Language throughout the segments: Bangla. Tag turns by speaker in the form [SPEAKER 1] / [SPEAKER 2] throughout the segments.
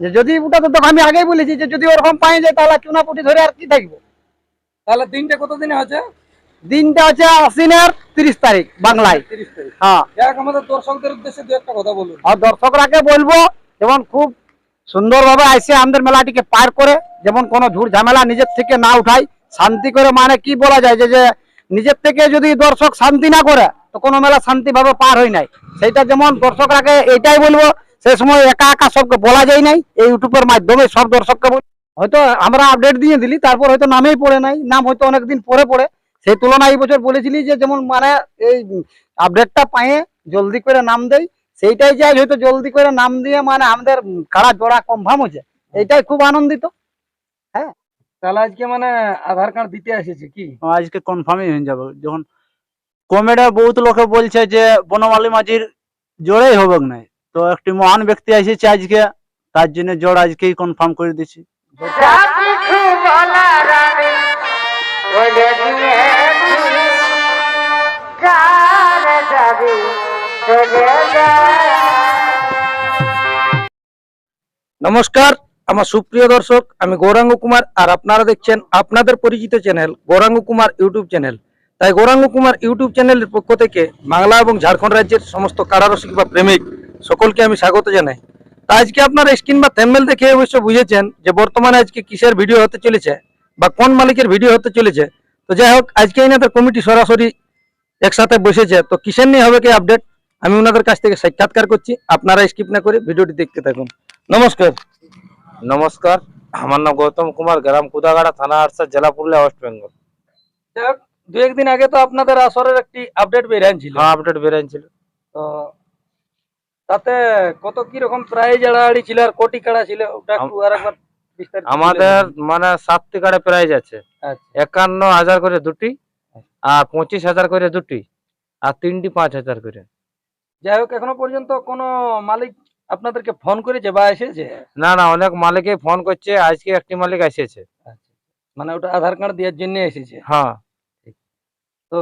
[SPEAKER 1] যে যদি ওটা তো তোকে আমি আগেই বলেছি যে যদি ওরকম পাই যায় তাহলে চুনা পুটি ধরে আর কি থাকব?
[SPEAKER 2] তাহলে দিনটা কত দিনে হচ্ছে
[SPEAKER 1] দিনটা হচ্ছে আশ্বিনের তিরিশ তারিখ বাংলায়।
[SPEAKER 2] তিরিশ তারিখ।
[SPEAKER 1] হ্যাঁ।
[SPEAKER 2] যাক আমাদের দর্শকদের উদ্দেশ্যে দু একটা কথা বলুন।
[SPEAKER 1] আর দর্শকরাকে বলব যেমন খুব সুন্দরভাবে আইসে আমাদের মেলাটিকে পার করে যেমন কোনো ঝুট ঝামেলা নিজের থেকে না উঠাই শান্তি করে মানে কি বলা যায় যে যে নিজের থেকে যদি দর্শক শান্তি না করে তো কোনো মেলা শান্তিভাবে পার হয় নাই। সেইটা যেমন দর্শকরাকে এটাই বলব সে সময় একা একা সবকে বলা যায় নাই। এই ইউটিউবের মাধ্যমে সব দর্শককে বল- হয়তো আমরা আপডেট দিয়ে দিলি তারপর হয়তো নামেই পড়ে নাই। নাম হয়তো অনেকদিন পরে পড়ে। সেই তুলনায় এই বছর বলেছিলি যে যেমন মানে এই আপডেটটা পায়ে জলদি করে নাম দেয় সেইটাই যাই হয়তো জলদি করে নাম দিয়ে মানে আমাদের কাড়া জোড়া কনফার্ম হচ্ছে এইটাই খুব আনন্দিত। হ্যাঁ?
[SPEAKER 2] তাহলে আজকে মানে আধার কার্ড দিতে এসেছে কি?
[SPEAKER 3] আজকে কনফার্মই হয়ে যাবে। যখন কমেডে বহুত লোকে বলছে যে বনমালী মাঝির জোড়েই হবে নাই। তো একটি মহান ব্যক্তি এসেছে আজকে, তার জন্য জোড় আজকেই কনফার্ম করে দিচ্ছি
[SPEAKER 2] নমস্কার, আমার সুপ্রিয় দর্শক, আমি গৌরাঙ্গ কুমার, আর আপনারা দেখছেন আপনাদের পরিচিত channel, Gauranga Kumar YouTube channel. তাই গৌরাঙ্গ কুমার ইউটিউব চ্যানেলের পক্ষ থেকে বাংলা এবং ঝাড়খণ্ড রাজ্যের সমস্ত কারারসিক বা প্রেমিক সকলকে আমি স্বাগত জানাই। তা আজকে আপনারা স্ক্রিন বা থ্যাম্বেল দেখে অবশ্য বুঝেছেন যে বর্তমানে আজকে কিসের ভিডিও হতে চলেছে বা কোন মালিকের ভিডিও হতে চলেছে। তো যাই হোক আজকে এনাদের কমিটি সরাসরি একসাথে বসেছে। তো কিসের নিয়ে হবে কি আপডেট আমি ওনাদের কাছ থেকে সাক্ষাৎকার করছি। আপনারা স্কিপ না করে ভিডিওটি দেখতে থাকুন। নমস্কার।
[SPEAKER 4] নমস্কার আমার নাম গৌতম কুমার গ্রাম কুদাগাড়া থানা আরসা জেলা পুরুলিয়া ওয়েস্ট বেঙ্গল
[SPEAKER 2] দু একদিন আগে তো আপনাদের আসরের একটি আপডেট বেরিয়েছিল
[SPEAKER 4] হ্যাঁ আপডেট বেরিয়েছিল
[SPEAKER 2] তো তাতে কত কি রকম প্রাইজ আড়াআড়ি ছিল আর কোটি কাড়া ছিল ওটা একটু আরেকবার বিস্তারিত
[SPEAKER 4] আমাদের মানে সাতটি কার্ডে প্রাইজ আছে।
[SPEAKER 2] আচ্ছা।
[SPEAKER 4] একান্ন হাজার করে দুটি আর পঁচিশ হাজার করে দুটি আর তিনটি পাঁচ হাজার করে।
[SPEAKER 2] যাই হোক এখনও পর্যন্ত কোনো মালিক আপনাদেরকে ফোন করেছে বা এসেছে?
[SPEAKER 4] না না অনেক মালিকই ফোন করছে আজকে একটি মালিক এসেছে।
[SPEAKER 2] আচ্ছা মানে ওটা আধার কার্ড দেওয়ার জন্য এসেছে।
[SPEAKER 4] হ্যাঁ।
[SPEAKER 2] তো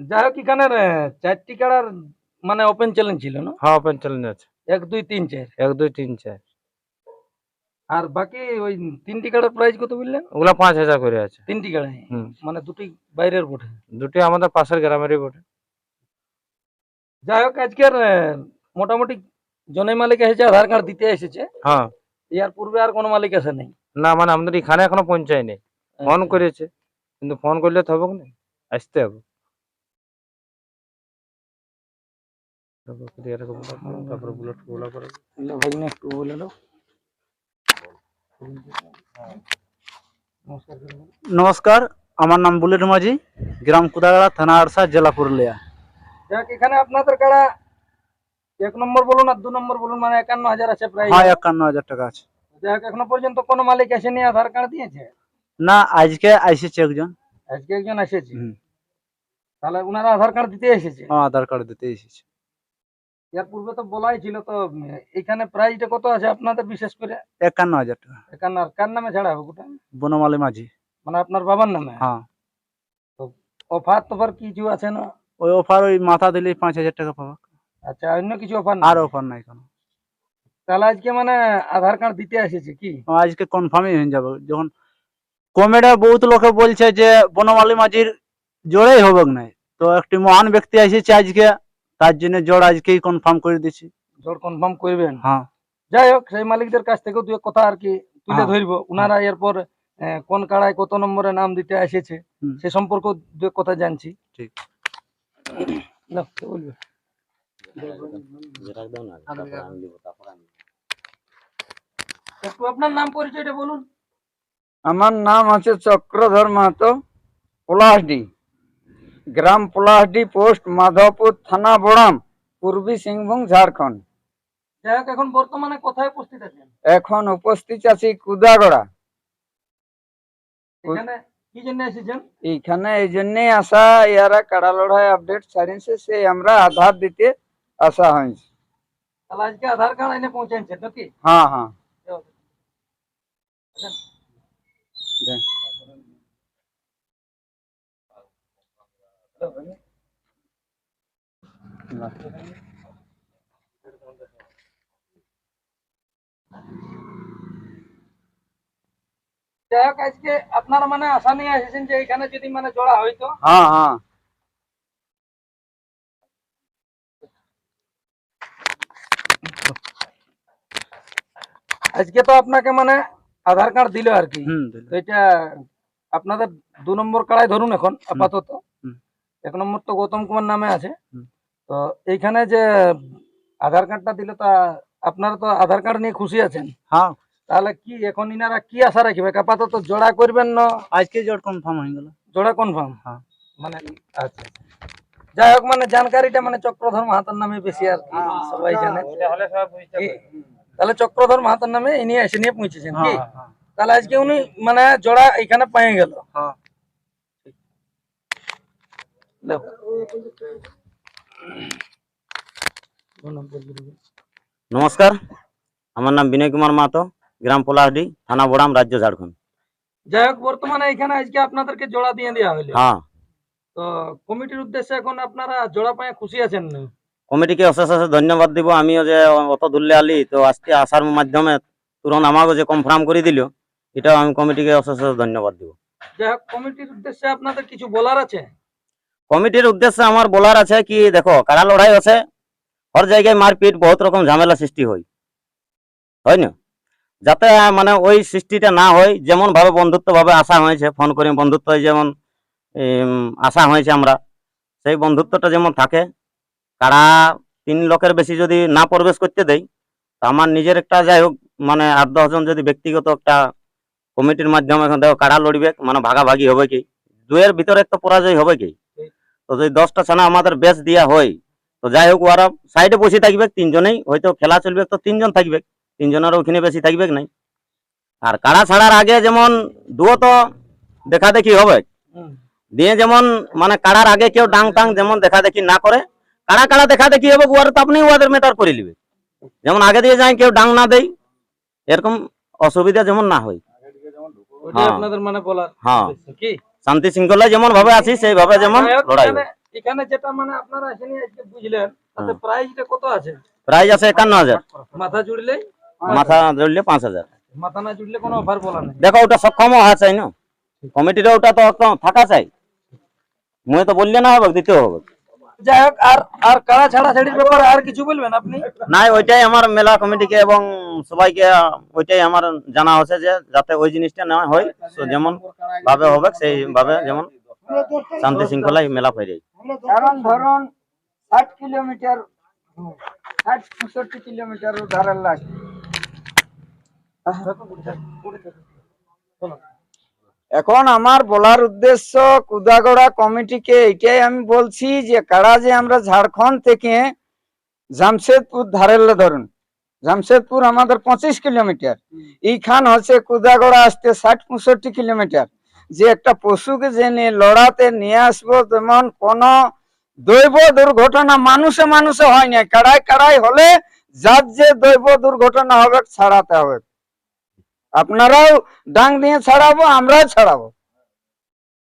[SPEAKER 2] যাই হোক এখানের আহ, চারটি কাড়ার মানে ওপেন চ্যালেঞ্জ ছিল না
[SPEAKER 4] হ্যাঁ ওপেন চ্যালেঞ্জ আছে।
[SPEAKER 2] এক দুই তিন চার।
[SPEAKER 4] এক দুই তিন চার।
[SPEAKER 2] আর বাকি ওই তিনটি কার্ডের প্রাইস কত বললেন?
[SPEAKER 4] ওগুলা পাঁচ হাজার করে আছে।
[SPEAKER 2] তিনটি
[SPEAKER 4] হুম।
[SPEAKER 2] মানে দুটি বাইরের বটে
[SPEAKER 4] দুটি আমাদের পাশের গ্রামেরই বটে
[SPEAKER 2] যাই হোক আজকের আহ, মোটামুটি জনে মালিক এসেছে আধার কার্ড দিতে এসেছে।
[SPEAKER 4] হ্যাঁ।
[SPEAKER 2] ইয়ার পূর্বে আর কোনো মালিক আসে নাই?
[SPEAKER 4] না মানে আমাদের এখানে এখনও পৌঁছায়নি। ফোন
[SPEAKER 2] আচ্ছা।
[SPEAKER 4] করেছে। কিন্তু ফোন করলে তো হবে না আসতে হবে। তারপর ক্লিয়ার করে বলা করো, তারপরে বুলেট বলা করো।
[SPEAKER 2] লে ভাগ্নে একটু বলে দাও নমস্কার করুন।
[SPEAKER 3] নমস্কার আমার নাম বুলেট মাঝি গ্রাম কুদাগাড়া থানা আরসা জেলা পুরুলিয়া
[SPEAKER 2] যাক এখানে আপনাদের কাড়া এক নম্বর বলুন আর দু নম্বর বলুন মানে একান্ন হাজার আছে প্রায়
[SPEAKER 3] হ্যাঁ একান্ন হাজার টাকা আছে
[SPEAKER 2] যাক এখনও পর্যন্ত কোনো মালিক আসেনি আধার কার্ড দিয়েছে
[SPEAKER 3] না আজকে আইসেছে একজন
[SPEAKER 2] আজকে একজন এসেছে
[SPEAKER 3] হুম।
[SPEAKER 2] তাহলে ওনারা আধার কার্ড দিতে এসেছে
[SPEAKER 3] হ্যাঁ আধার কার্ড দিতে এসেছে
[SPEAKER 2] এর পূর্বে তো বলাই ছিল তো এখানে প্রাইসটা কত আছে আপনাদের বিশেষ করে?
[SPEAKER 3] একান্ন হাজার টাকা।
[SPEAKER 2] একান্ন আর কার নামে ছাড়া হবে গোটা?
[SPEAKER 3] বনমালী মাঝি।
[SPEAKER 2] মানে আপনার বাবার নামে?
[SPEAKER 3] হ্যাঁ।
[SPEAKER 2] তো অফার তোফার কিছু আছে না?
[SPEAKER 3] ওই অফার ওই মাথা দিলে পাঁচ হাজার টাকা পাবা।
[SPEAKER 2] আচ্ছা অন্য কিছু অফার
[SPEAKER 3] আর অফার নাই কোনো।
[SPEAKER 2] তাহলে আজকে মানে আধার কার্ড দিতে এসেছে কি?
[SPEAKER 3] আজকে কনফার্মই হয়ে যাবে। যখন কমেডা বহুত লোকে বলছে যে বনমালী মাঝির জোড়েই হবে নাই। তো একটি মহান ব্যক্তি এসেছে আজকে। তার জন্য জোড় আজকেই কনফার্ম করে দিচ্ছি
[SPEAKER 2] জোর কনফার্ম করবেন?
[SPEAKER 3] হ্যাঁ।
[SPEAKER 2] যাই হোক সেই মালিকদের কাছ থেকেও দু এক কথা আর কি তুলে
[SPEAKER 3] হ্যাঁ।
[SPEAKER 2] ধরবো। ওনারা এরপর আহ, কোন কাড়ায় কত নম্বরে নাম দিতে এসেছে সে সম্পর্কে দু এক কথা জানছি।
[SPEAKER 3] ঠিক।
[SPEAKER 2] বলবে? একটু আপনার নাম পরিচয়টা বলুন।
[SPEAKER 5] আমার নাম আছে চক্রধর মাহাতো পলাশডি। গ্রাম পলাশডি পোস্ট মাধবপুর থানা বড়াম পূর্বী সিংভূম ঝাড়খণ্ড।
[SPEAKER 2] যাই হোক এখন বর্তমানে কোথায় উপস্থিত আছেন?
[SPEAKER 5] এখন উপস্থিত আছি কুদাগড়া।
[SPEAKER 2] এখানে কি জন্য এসেছেন?
[SPEAKER 5] এইখানে এই জন্যই আসা ইয়ারা কাড়া লড়াই আপডেট ছাড়িয়েছে সেই আমরা আধার দিতে আসা হয়েছে।
[SPEAKER 2] তাহলে আজকে আধার কার্ড এনে নাকি?
[SPEAKER 5] হ্যাঁ হ্যাঁ।
[SPEAKER 2] যাই যাই হোক আজকে আপনারা মানে আশা নিয়ে এসেছেন যে এখানে যদি মানে জোড়া হইতো
[SPEAKER 1] হ্যাঁ হ্যাঁ
[SPEAKER 2] আজকে তো আপনাকে মানে আধার কার্ড দিল আর কি
[SPEAKER 3] হুম দিল।
[SPEAKER 2] তো এটা আপনাদের দু নম্বর কাড়াই ধরুন এখন আপাতত
[SPEAKER 3] হুম।
[SPEAKER 2] এক নম্বর তো গৌতম কুমার নামে আছে। তো এইখানে যে আধার কার্ডটা দিল তা আপনারা তো আধার কার্ড নিয়ে খুশি আছেন।
[SPEAKER 3] হ্যাঁ।
[SPEAKER 2] তাহলে কি এখন ইনারা কি আশা রাখবে? আপাতত জোড়া করবেন না?
[SPEAKER 3] আজকে জোর কনফার্ম হয়ে গেল।
[SPEAKER 2] জোড়া কনফার্ম
[SPEAKER 3] হ্যাঁ।
[SPEAKER 2] মানে আচ্ছা যাই হোক মানে জানকারিটা মানে চক্রধর মাহাতার নামে বেশি আর কি সবাই জানে। কি? তাহলে চক্রধর মাহাতার নামে ইনি এসে নিয়ে পৌঁছেছেন কি?
[SPEAKER 3] হ্যাঁ, হ্যাঁ,
[SPEAKER 2] তাহলে আজকে উনি মানে জোড়া এখানে পেয়ে গেল।
[SPEAKER 3] হ্যাঁ।
[SPEAKER 6] নমস্কার আমার নাম বিনয় কুমার মাহাতো গ্রাম পোলাহাটি থানা বোড়াম রাজ্য ঝাড়খণ্ড।
[SPEAKER 2] যাই হোক বর্তমানে এখানে আজকে আপনাদেরকে জোড়া দিয়ে দেওয়া হলো।
[SPEAKER 6] হ্যাঁ।
[SPEAKER 2] তো কমিটির উদ্দেশ্যে এখন আপনারা জোড়া পায়ে খুশি আছেন? না
[SPEAKER 6] কমিটিকে অশেষ অশেষ ধন্যবাদ দিব। আমিও যে অত দূরলে আলি তো আজকে আসার মাধ্যমে তুরন্ত আমাকে যে কনফার্ম করে দিল এটাও আমি কমিটিকে অশেষ অশেষ ধন্যবাদ দিব।
[SPEAKER 2] যাই হোক কমিটির উদ্দেশ্যে আপনাদের কিছু বলার আছে?
[SPEAKER 6] কমিটির উদ্দেশ্যে আমার বলার আছে কি, দেখো, কারা লড়াই আছে, হর জায়গায় মারপিট, বহুত রকম ঝামেলা সৃষ্টি হয়। হয় না? যাতে মানে ওই সৃষ্টিটা না হয়, যেমন ভাবে বন্ধুত্ব ভাবে আসা হয়েছে, ফোন করে বন্ধুত্ব যেমন আসা হয়েছে আমরা, সেই বন্ধুত্বটা যেমন থাকে, কারা তিন লোকের বেশি যদি না প্রবেশ করতে দেয়, তো আমার নিজের একটা যাই হোক মানে আট দশজন যদি ব্যক্তিগত একটা কমিটির মাধ্যমে এখন দেখো, কারা লড়বে মানে ভাগাভাগি হবে কি? দুয়ের ভিতরে একটা পরাজয় হবে কি? তো যদি দশটা ছানা আমাদের বেশ দিয়া হয় তো যাই হোক ওরা সাইডে বসে থাকবে তিনজনেই হয়তো খেলা চলবে তো তিনজন থাকবে তিনজনের ওখানে বেশি থাকবে নাই। আর কাড়া ছাড়ার আগে যেমন দুও তো দেখা দেখি হবে দিয়ে যেমন মানে কাড়ার আগে কেউ ডাং টাং যেমন দেখা দেখি না করে কাড়া কাড়া দেখা দেখি হবে ওয়ার তো আপনি ওদের মেটার করে নিবে। যেমন আগে দিয়ে যায় কেউ ডাং না দেয় এরকম অসুবিধা যেমন না হয়। হ্যাঁ।
[SPEAKER 2] আপনাদের মানে বলার
[SPEAKER 6] হ্যাঁ।
[SPEAKER 2] কি?
[SPEAKER 6] শান্তি শৃঙ্খলা যেমন ভাবে আছি সেইভাবে যেমন লড়াই
[SPEAKER 2] এখানে- যেটা মানে আপনারা এখানে আজকে বুঝলেন তাতে। প্রাইসটা কত আছে?
[SPEAKER 6] প্রাইস আছে একান্ন হাজার।
[SPEAKER 2] মাথা জুড়লে
[SPEAKER 6] মাথা পাঁচ হাজার।
[SPEAKER 2] মাথা না জুড়লে কোনো অফার বলা নাই।
[SPEAKER 6] দেখো ওটা সক্ষম হওয়া চাই না। কমিটির ওটা তো থাকা চাই। মুই তো বললে না হবে দিতে হবে।
[SPEAKER 2] যাই হোক আর আর কারা ছাড়া ছাড়ির ব্যাপারে আর কিছু বলবেন আপনি?
[SPEAKER 6] নাই ওইটাই আমার মেলা কমিটিকে এবং সবাইকে ওইটাই আমার জানা হচ্ছে যে যাতে ওই জিনিসটা না হয় যেমন ভাবে হবে সেই ভাবে যেমন শান্তি শৃঙ্খলায় মেলা ফেরে
[SPEAKER 5] কারণ ধরুন ষাট কিলোমিটার ষাট পঁয়ষট্টি কিলোমিটার ধারের লাগে এখন আমার বলার উদ্দেশ্য কুদাগড়া কমিটিকে এটাই আমি বলছি যে, কারা যে আমরা ঝাড়খণ্ড থেকে জামশেদপুর ধারেলে ধরুন, জামশেদপুর আমাদের পঁচিশ কিলোমিটার, এইখান হচ্ছে কুদাগড়া আসতে ষাট পঁয়ষট্টি কিলোমিটার। যে একটা পশুকে যে নিয়ে লড়াতে নিয়ে আসব তেমন কোনো দৈব দুর্ঘটনা মানুষে মানুষে হয় না কাড়াই কাড়াই হলে যার যে দৈব দুর্ঘটনা হবে, ছাড়াতে হবে। আপনারাও ডাং দিয়ে ছাড়াবো আমরাও ছাড়াবো।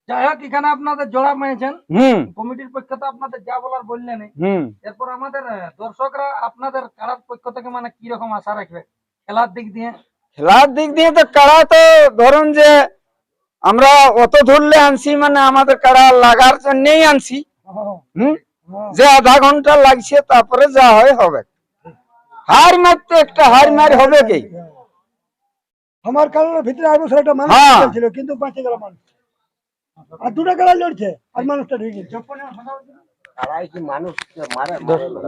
[SPEAKER 2] যাই হোক এখানে আপনাদের জোড়া পেয়েছেন
[SPEAKER 5] হুম।
[SPEAKER 2] কমিটির পক্ষ থেকে আপনাদের যা বলার বললেন
[SPEAKER 5] হুম।
[SPEAKER 2] এরপর আমাদের দর্শকরা আপনাদের কারার পক্ষ থেকে মানে কি রকম আশা রাখবে? খেলার দিক দিয়ে।
[SPEAKER 5] খেলার দিক দিয়ে তো কাড়া তো ধরুন যে আমরা অত ধরলে আনছি মানে আমাদের কাড়া লাগার জন্যই আনছি। হুম? যে আধা ঘণ্টা লাগছে তারপরে যা হয় হবে। হার মারতে একটা হার মার হবে কি?
[SPEAKER 7] আমার কারণের ভিতরে আরও একটা মানুষ
[SPEAKER 5] হ্যাঁ।
[SPEAKER 7] ছিল কিন্তু বাঁচে গেল মানুষ। আর দুটো গাড়া লড়ছে আর মানুষটা ঢুকে গেছে।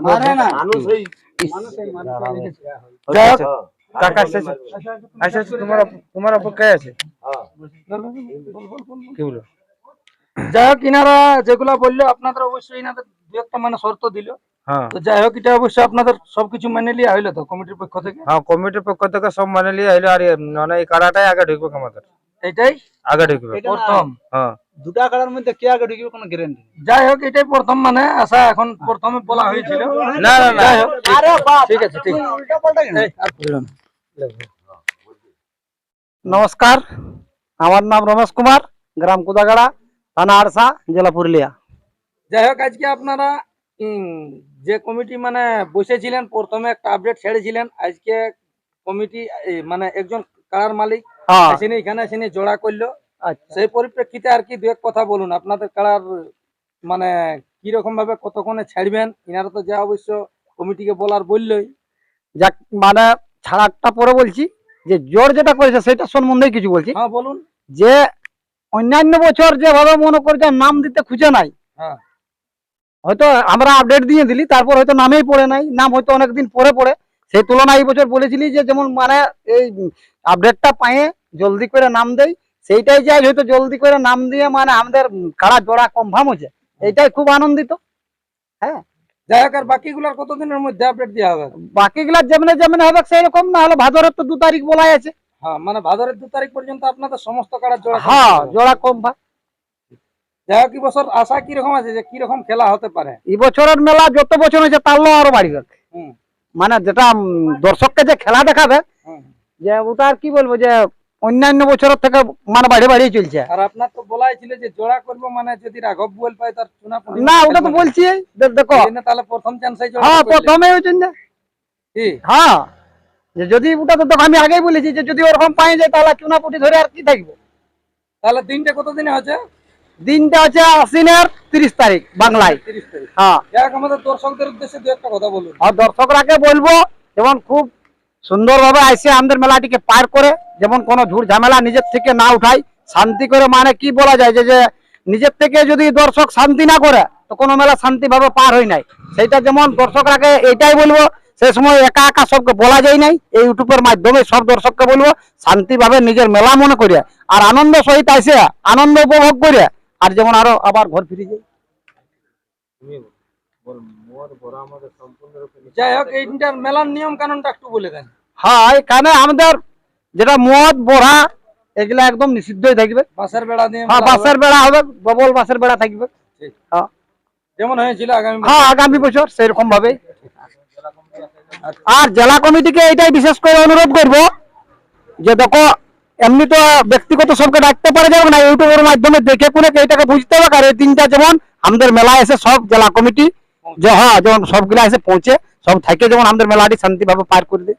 [SPEAKER 5] মারে না।
[SPEAKER 2] যাই হোক, কাকা আচ্ছা তোমার তোমার অপেক্ষায় আছে। কি বলো? যাই হোক ইনারা যেগুলা বলল আপনাদের অবশ্যই ইনাদের দু একটা মানে শর্ত দিল। তো যাই হোক এটা অবশ্যই আপনাদের সবকিছু মেনে লিয়া হইল তো কমিটির পক্ষ থেকে?
[SPEAKER 4] হ্যাঁ কমিটির পক্ষ থেকে সব মানে নিয়ে আইলো আর মানে এই কাড়াটাই আগে ঢুকবে আমাদের।
[SPEAKER 2] এটাই?
[SPEAKER 4] আগে ঢুকবে।
[SPEAKER 2] প্রথম।
[SPEAKER 4] হ্যাঁ।
[SPEAKER 3] দুটা কাড়ার মধ্যে কে আগে ঢুকবে কোনো গ্যারেন্টি
[SPEAKER 2] যাই হোক এটাই প্রথম মানে আশা এখন প্রথমে বলা হয়েছিল।
[SPEAKER 4] না না না
[SPEAKER 2] যাই হোক ঠিক আছে ঠিক। আছে এই, আর
[SPEAKER 1] নমস্কার আমার নাম রমেশ কুমার গ্রাম কুদাগাড়া থানা আরসা জেলা পুরুলিয়া।
[SPEAKER 2] যাই হোক আজকে আপনারা উম, যে কমিটি মানে বসেছিলেন প্রথমে একটা আপডেট ছেড়েছিলেন আজকে কমিটি মানে একজন কারার মালিক
[SPEAKER 1] হ্যাঁ।
[SPEAKER 2] এখানে এসে জোড়া করল।
[SPEAKER 1] আচ্ছা।
[SPEAKER 2] সেই পরিপ্রেক্ষিতে আর কি দু এক কথা বলুন আপনাদের কাড়ার মানে কীরকম ভাবে কতক্ষণে ছাড়বেন? এনারা তো যা অবশ্য কমিটিকে বলার বললই।
[SPEAKER 1] যাক মানে ছাড়াটা পরে বলছি যে জোর যেটা করেছে সেটা সম্বন্ধে কিছু বলছি।
[SPEAKER 2] হ্যাঁ বলুন।
[SPEAKER 1] যে অন্যান্য বছর যেভাবে মনে করছে নাম দিতে খুঁজে নাই।
[SPEAKER 2] হ্যাঁ।
[SPEAKER 1] হয়তো আমরা আপডেট দিয়ে দিলি তারপর হয়তো নামেই পড়ে নাই নাম হয়তো অনেকদিন পরে পড়ে। সেই তুলনায় এই বছর বলেছিলি যে যেমন মানে এই আপডেটটা পায়ে জলদি করে নাম দেই সেইটাই যাই হয়তো জলদি করে নাম দিয়ে মানে আমাদের কাড়া জোড়া কনফার্ম হচ্ছে এইটাই খুব আনন্দিত।
[SPEAKER 2] যাই হোক আর বাকিগুলার কতদিনের মধ্যে আপডেট দেওয়া হবে?
[SPEAKER 1] বাকিগুলা যেমনে যেমনে হবে সেই রকম না হলে ভাদরের তো দু তারিখ বলাই আছে।
[SPEAKER 2] হ্যাঁ মানে ভাদরের দু তারিখ পর্যন্ত আপনাদের সমস্ত কাড়ার জোড়া
[SPEAKER 1] হ্যাঁ জোড়া কনফার্ম
[SPEAKER 2] যাই হোক বছর আশা কীরকম আছে যে কীরকম খেলা হতে পারে?
[SPEAKER 1] এই বছরের মেলা যত বছর হয়েছে তার লো আরও বাড়বে।
[SPEAKER 2] হুম।
[SPEAKER 1] মানে যেটা দর্শককে যে খেলা দেখাবে যে ওটা আর কি বলব যে অন্যান্য বছরের থেকে মানে বাড়িয়ে বাড়িয়ে চলছে।
[SPEAKER 2] আর আপনার তো বলাই ছিল যে জোড়া করব মানে যদি রাঘব বল পায় তার চুনা
[SPEAKER 1] না ওটা তো বলছি দেখো।
[SPEAKER 2] তাহলে প্রথম চান্সে
[SPEAKER 1] হ্যাঁ প্রথমে হয়েছে হ্যাঁ যে যদি ওটা তো দেখো আমি আগেই বলেছি যে যদি ওরকম পাই যায় তাহলে চুনাপুটি ধরে আর কি থাকব?
[SPEAKER 2] তাহলে দিনটা কতদিনে হচ্ছে
[SPEAKER 1] দিনটা হচ্ছে আশ্বিনের তিরিশ তারিখ বাংলায়। হ্যাঁ।
[SPEAKER 2] আমাদের দর্শকদের উদ্দেশ্যে দু একটা কথা বলুন।
[SPEAKER 1] আর দর্শকরাকে বলব যেমন খুব সুন্দরভাবে আইসে আমাদের মেলাটিকে পার করে যেমন কোনো ঝুট ঝামেলা নিজের থেকে না উঠাই শান্তি করে মানে কি বলা যায় যে যে নিজের থেকে যদি দর্শক শান্তি না করে তো কোনো মেলা শান্তিভাবে পার হয় নাই। সেইটা যেমন দর্শকরাকে এইটাই বলব সে সময় একা একা সবকে বলা যায় নাই এই ইউটিউবের মাধ্যমে সব দর্শককে বলব শান্তিভাবে নিজের মেলা মনে করে আর আনন্দ সহিত আইসে আনন্দ উপভোগ করে আর যেমন আরও আবার ঘর ফিরে যায়
[SPEAKER 2] যাই হোক এইটার মেলার নিয়ম কানুনটা একটু বলে দেন।
[SPEAKER 1] হ্যাঁ এখানে আমাদের যেটা মদ বড়া এগুলা একদম নিষিদ্ধই থাকবে।
[SPEAKER 2] বাঁশের বেড়া দিয়ে
[SPEAKER 1] হ্যাঁ বাসের বেড়া হবে ডবল বাসের বেড়া থাকবে।
[SPEAKER 2] যেমন হয়েছিল আগামী
[SPEAKER 1] হ্যাঁ আগামী বছর সেরকম ভাবে। আর জেলা কমিটিকে এটাই বিশেষ করে অনুরোধ করব যে দেখো এমনি তো ব্যক্তিগত সবকে ডাকতে পারে যাবে না, ইউটিউবের মাধ্যমে দেখে কোনে এটাকে বুঝতে হবে আর এই দিনটা যেমন আমাদের মেলায় এসে সব জেলা কমিটি, যে হ্যাঁ যেমন সবগুলা এসে পৌঁছে, সব থাকে যেমন আমাদের মেলাটি শান্তিভাবে পার করে দেয়।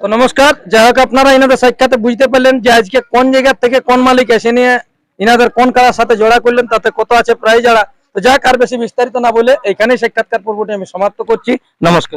[SPEAKER 2] তো নমস্কার, যাই হোক আপনারা এনাদের সাক্ষাতে বুঝতে পারলেন যে আজকে কোন জায়গা থেকে কোন মালিক এসে নিয়ে ইনাদের কোন কারার সাথে জোড়া করলেন, তাতে কত আছে প্রায় যারা। তো যাক, আর বেশি বিস্তারিত না বলে এখানেই সাক্ষাৎকার পর্বটি আমি সমাপ্ত করছি। নমস্কার।